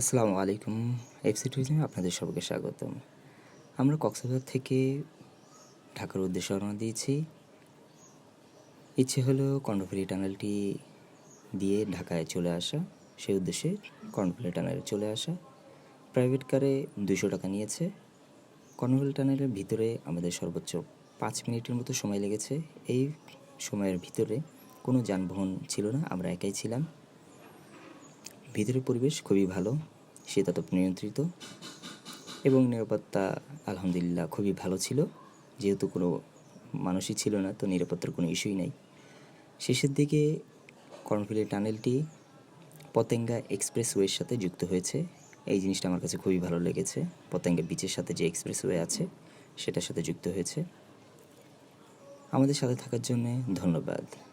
আসসালামু আলাইকুম এফসি ট্যুরিজমে আপনাদের সবাইকে স্বাগতম। আমরা কক্সবাজার থেকে ঢাকার উদ্দেশ্যে রওনা দিয়েছি। ইচ্ছে হলো কর্ণফুলী টানেলটি দিয়ে ঢাকায় চলে আসা। সেই উদ্দেশ্যে কর্ণফুলী টানেলে চলে আসা। প্রাইভেট কারে দুশো টাকা নিয়েছে। কর্ণফুলী টানেলের ভিতরে আমাদের সর্বোচ্চ পাঁচ মিনিটের মতো সময় লেগেছে। এই সময়ের ভিতরে কোনো যানবাহন ছিল না, আমরা একাই ছিলাম। ভিতরের পরিবেশ খুবই ভালো, শীতাতপ নিয়ন্ত্রিত এবং নিরাপত্তা আলহামদুলিল্লাহ খুবই ভালো ছিল। যেহেতু কোনো মানুষই ছিল না, তো নিরাপত্তার কোনো ইস্যুই নাই। শেষের দিকে কর্ণফুলী টানেলটি পতেঙ্গা এক্সপ্রেসওয়ের সাথে যুক্ত হয়েছে। এই জিনিসটা আমার কাছে খুবই ভালো লেগেছে। পতেঙ্গা বিচের সাথে যে এক্সপ্রেসওয়ে আছে, সেটার সাথে যুক্ত হয়েছে। আমাদের সাথে থাকার জন্য ধন্যবাদ।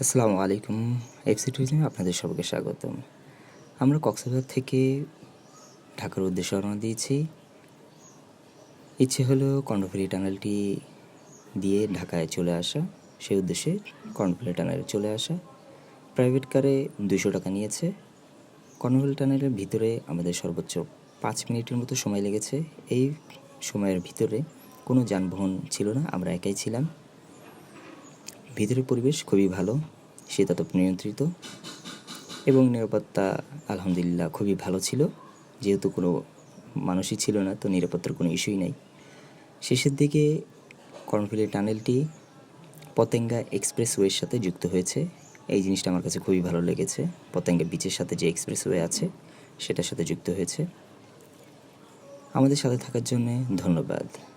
আসসালামু আলাইকুম। এফসি ট্যুরিজমে আপনাদের সবাইকে স্বাগতম। আমরা কক্সবাজার থেকে ঢাকার উদ্দেশ্যে রওনা দিয়েছি। ইচ্ছে হলো কর্ণফুলী টানেলটি দিয়ে ঢাকায় চলে আসা। সেই উদ্দেশ্যে কর্ণফুলী টানেলে চলে আসা। প্রাইভেট কারে দুশো টাকা নিয়েছে। কর্ণফুলী টানেলের ভিতরে আমাদের সর্বোচ্চ পাঁচ মিনিটের মতো সময় লেগেছে। এই সময়ের ভিতরে কোনো যানবাহন ছিল না। আমরা একাই ছিলাম। ভিতরের পরিবেশ খুবই ভালো, শীতাতপ নিয়ন্ত্রিত এবং নিরাপত্তা আলহামদুলিল্লাহ খুবই ভালো ছিল। যেহেতু কোনো মানুষই ছিল না, তো নিরাপত্তার কোনো ইস্যুই নাই। শেষের দিকে কর্ণফুলী টানেলটি পতেঙ্গা এক্সপ্রেসওয়ের সাথে যুক্ত হয়েছে। এই জিনিসটা আমার কাছে খুবই ভালো লেগেছে। পতেঙ্গা বিচের সাথে যে এক্সপ্রেসওয়ে আছে, সেটার সাথে যুক্ত হয়েছে। আমাদের সাথে থাকার জন্য ধন্যবাদ।